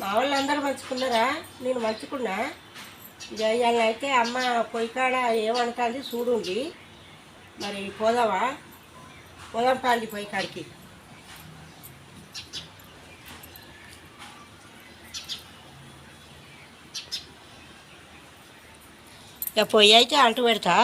మా వాళ్ళు అందరూ మంచుకున్నారా నేను మంచుకున్నా ఇవాళ అయితే అమ్మ పొయ్యి కాడ ఏమంటుంది చూడుండి మరి పోదావా పోదాం పాలి పొయ్యి కాడికి. ఇక పొయ్యి అయితే అంటు పెడతా.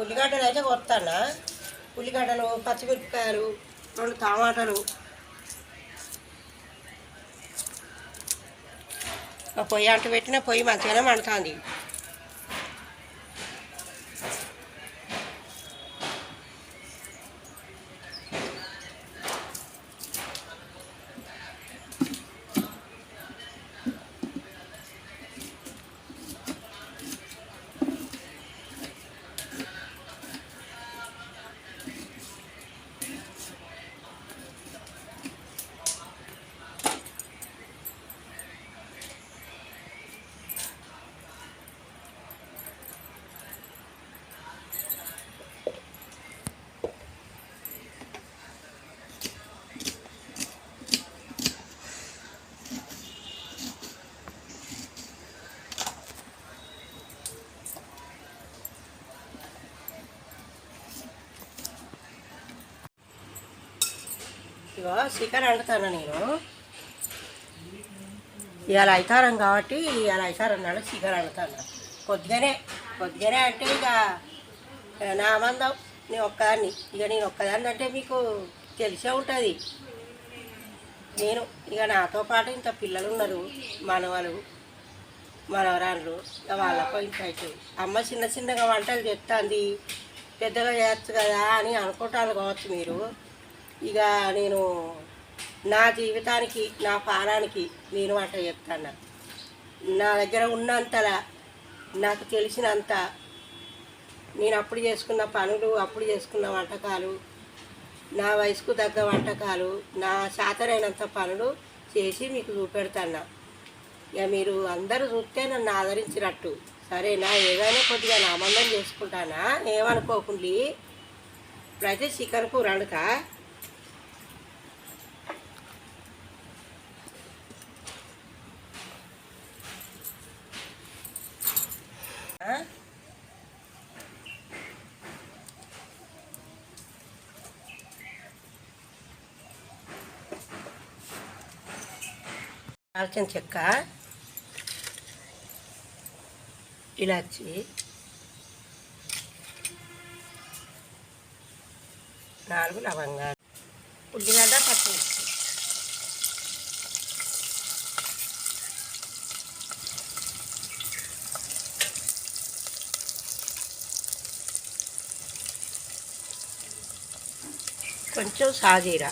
ఉల్లిగడ్డలు అయితే కొత్తానా? ఉల్లిగడ్డలు పచ్చిమిరపకాయలు రెండు టమాటాలు. ఆ పొయ్యి అంట పెట్టిన పొయ్యి మంచిగానే మండుతుంది. చికెన్ వండుతాను నేను. ఇవాళ అవుతారం కాబట్టి ఇవాళ అయితారం నాడు చికెన్ వండుతాను కొద్దిగానే కొద్దిగానే అంటే ఇక నా మందం నేను ఒక్కదాన్ని. ఇక నేను ఒక్కదాన్ని అంటే మీకు తెలిసే ఉంటుంది. నేను ఇక నాతో పాటు ఇంత పిల్లలు ఉన్నారు మనవలు మనవరాళ్ళు ఇక వాళ్ళకు ఇంత అవుతుంది అమ్మ చిన్న చిన్నగా వంటలు చెప్తాంది పెద్దగా చేయొచ్చు కదా అని అనుకుంటాను కావచ్చు మీరు. ఇక నేను నా జీవితానికి నా పానానికి నేను వంట చెప్తాను? నా దగ్గర ఉన్నంతలా నాకు తెలిసినంత నేను అప్పుడు చేసుకున్న పనులు అప్పుడు చేసుకున్న వంటకాలు నా వయసుకు తగ్గ వంటకాలు నా శాతరైనంత పనులు చేసి మీకు చూపెడతాను? ఇక మీరు అందరూ చూస్తే నన్ను ఆదరించినట్టు. సరేనా? ఏదైనా కొద్దిగా నామందం చేసుకుంటానా? ఏమనుకోకుండా? ఇప్పుడైతే చికెన్ కూర దాల్చిన చెక్క ఇలాచి నాలుగు లవంగాలు. ఉల్లిగడ్డ పచ్చిమిర్చి? కొంచెం సాజీరా.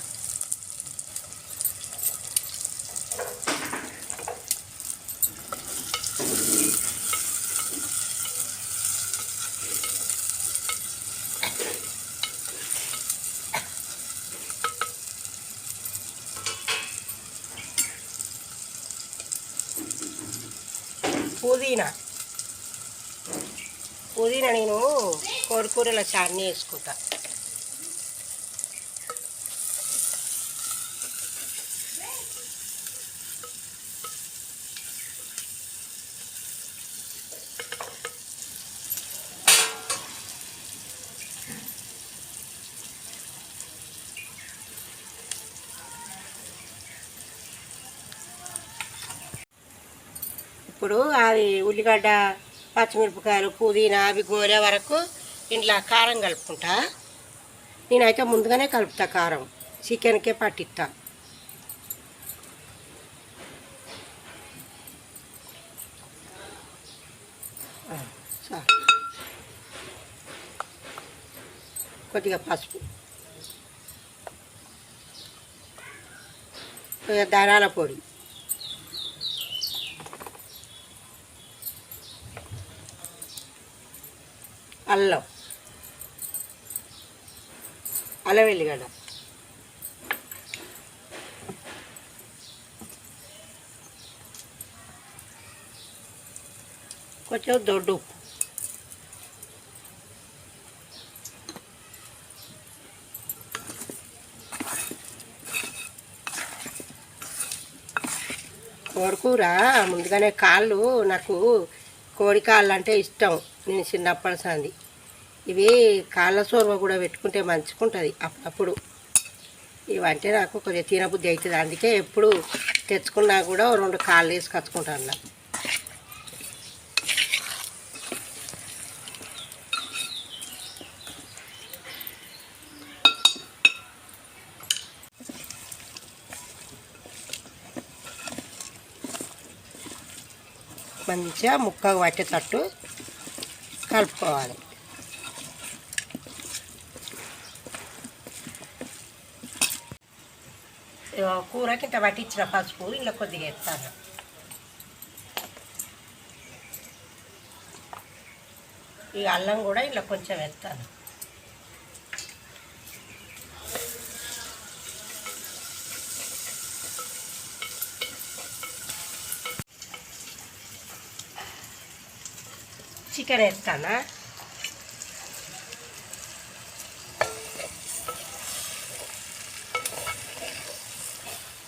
పుదీనా. పుదీనా నేను కోడికూరల చార్ని వేసుకుంటాను ఇప్పుడు అది ఉల్లిగడ్డ పచ్చిమిరపకాయలు పుదీనా అవి గోరే వరకు ఇంట్లో కారం కలుపుకుంటా. నేనైతే ముందుగానే కలుపుతా కారం. చికెన్కే పట్టిస్తా. కొద్దిగా పసుపు. ధనాల పొడి. అల్లం. అల్లం వెల్లిగడ్డ. కొంచెం దొడ్డు ఉప్పు. కోడికూర ముందుగానే కాళ్ళు నాకు కోడి కాళ్ళు అంటే ఇష్టం. నేను చిన్నప్పటి సంది ఇవి కాళ్ళ సోర్వ కూడా పెట్టుకుంటే మంచుకుంటుంది అప్పుడప్పుడు. ఇవంటే నాకు కొద్దిగా తినబుద్ధి అవుతుంది అందుకే ఎప్పుడు తెచ్చుకున్నా కూడా రెండు కాళ్ళు వేసి కచ్చుకుంటాను నాకు మంచిగా ముక్కగా పట్టేటట్టు కలుపుకోవాలి. కూరకి ఇంత పట్టించిన పసుపు ఇలా కొద్దిగా ఎత్తాను ఈ అల్లం కూడా ఇలా కొంచెం ఎత్తాను చికెన్ వేస్తానా?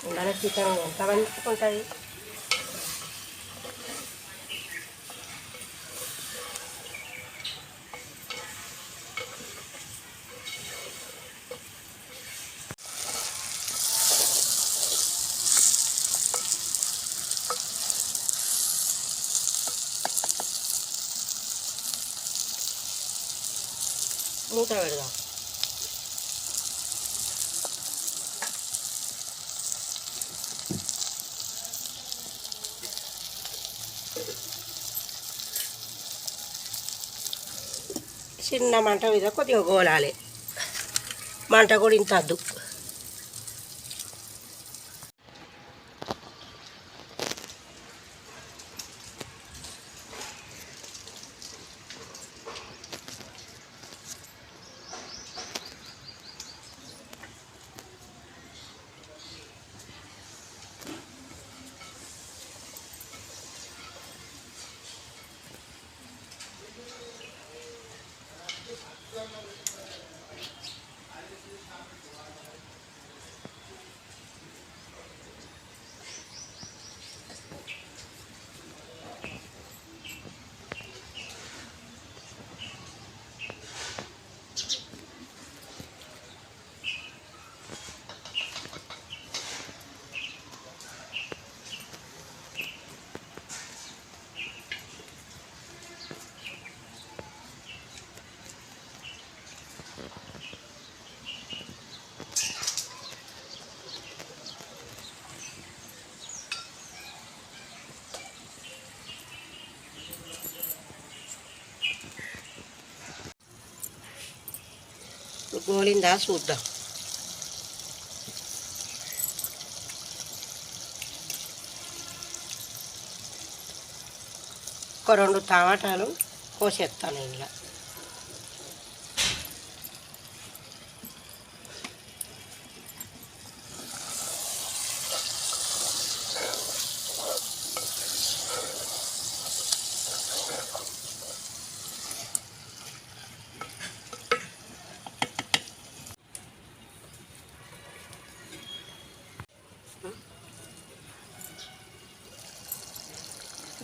ఉండాలి చికెన్. ఎంత వంచుకుంటుంది మూత పెడదాం చిన్న మంట మీద కొద్దిగా గోలాలి. మంట కూడా ఇంత అద్దు. గోలిందా? చూద్దాం. ఒక రెండు టమాటాలు కోసేస్తాను ఇలా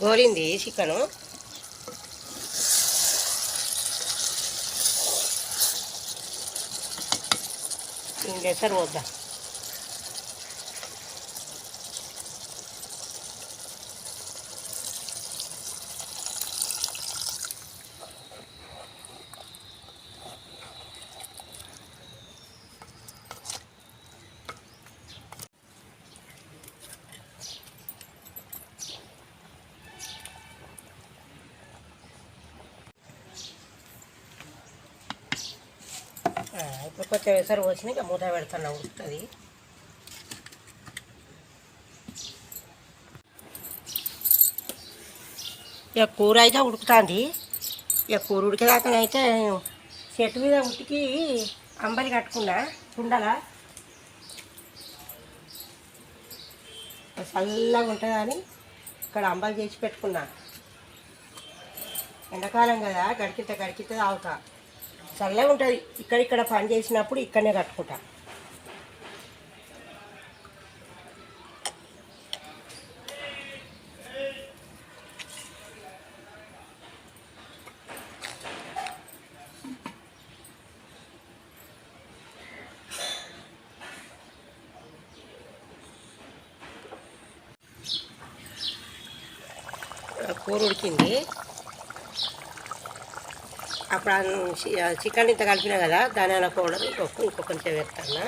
గోలింది చికెను. ఇంకేసారి వద్దా ఇప్పుడు కొంచెం ఎసరు పోసిన మూత పెడతాను ఉడుతుంది ఇక కూర అయితే ఉడుకుతుంది. ఇక కూర ఉడికేదాకనైతే చెట్టు మీద ఉతికి అంబలి కట్టుకున్నా కుండల. చల్లగా ఉంటుందని ఇక్కడ అంబలి చేసి పెట్టుకున్నా. ఎండాకాలం కదా గడికితే గడికితే తాగుతా. చల్లగా ఉంటుంది. ఇక్కడిక్కడ పని చేసినప్పుడు ఇక్కడనే కట్టుకుంటా. కూర ఉడికింది. అప్పుడు చి- చికెన్ ఇంత కలిపినా కదా ధనియాల పౌడర్ ఇంకొక ఇంకొక కొంచెం వేస్తాను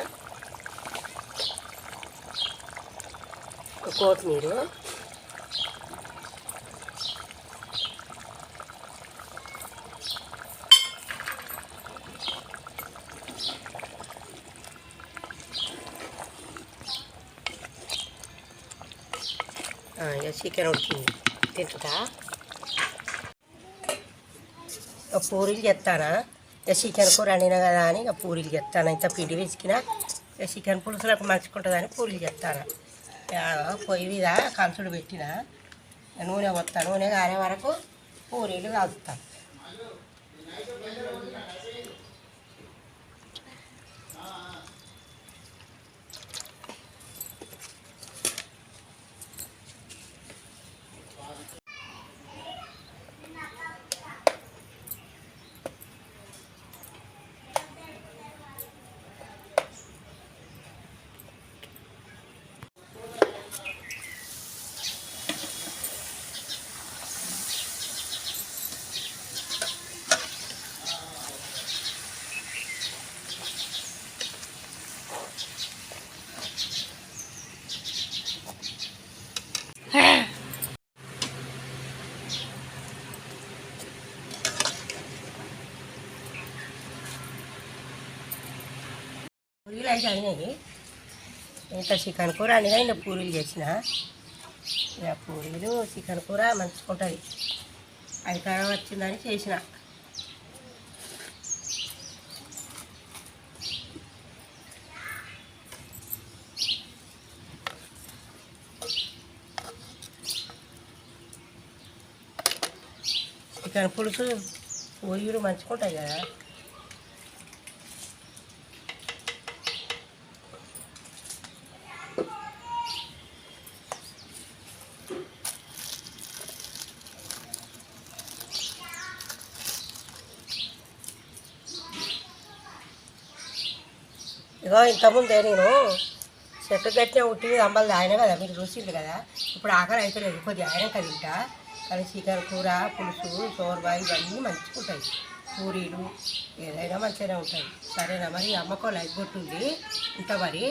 కొత్తిమీర ఇక చికెన్ ఉడికింది. తింటుందా? ఇక పూరీలు చేస్తానా? ఇక చికెన్ కూర వండినా కదా అని ఇక పూరీలు చేస్తాను? ఇంత పిండి వేసుకిన ఇక చికెన్ పులుసులకు మంచుకుంటుందని పూరీలు చేస్తాను? పొయ్యి మీద కంచుడు పెట్టిన. నూనె వస్తాను నూనె కానే వరకు పూరీలు కాలుస్తాను పూరీలు అయినాయి ఇంత చికెన్ కూర అనేది ఇంకా పూరీలు చేసిన. ఇక పూరీలు చికెన్ కూర మంచుకుంటుంది అధికారం వచ్చిందని చేసిన. చికెన్ పులుసు పూరీలు మంచుకుంటాయి కదా. ఇగో ఇంతకుముందే నేను చెట్టు కట్టిన ఉట్టి మీద అంబలు ఆయన కదా మీరు చూసిండు కదా? ఇప్పుడు ఆకలి అయితే కొద్ది కొద్దిగా ఆయన కదింటా కానీ చికెన్ కూర పులుసు చోర్బా ఇవన్నీ మంచిగా ఉంటాయి పూరీలు ఏదైనా మంచిగానే ఉంటాయి. సరేనా మరి? అమ్మకో లైక్ కొట్టుంది ఇంత మరి?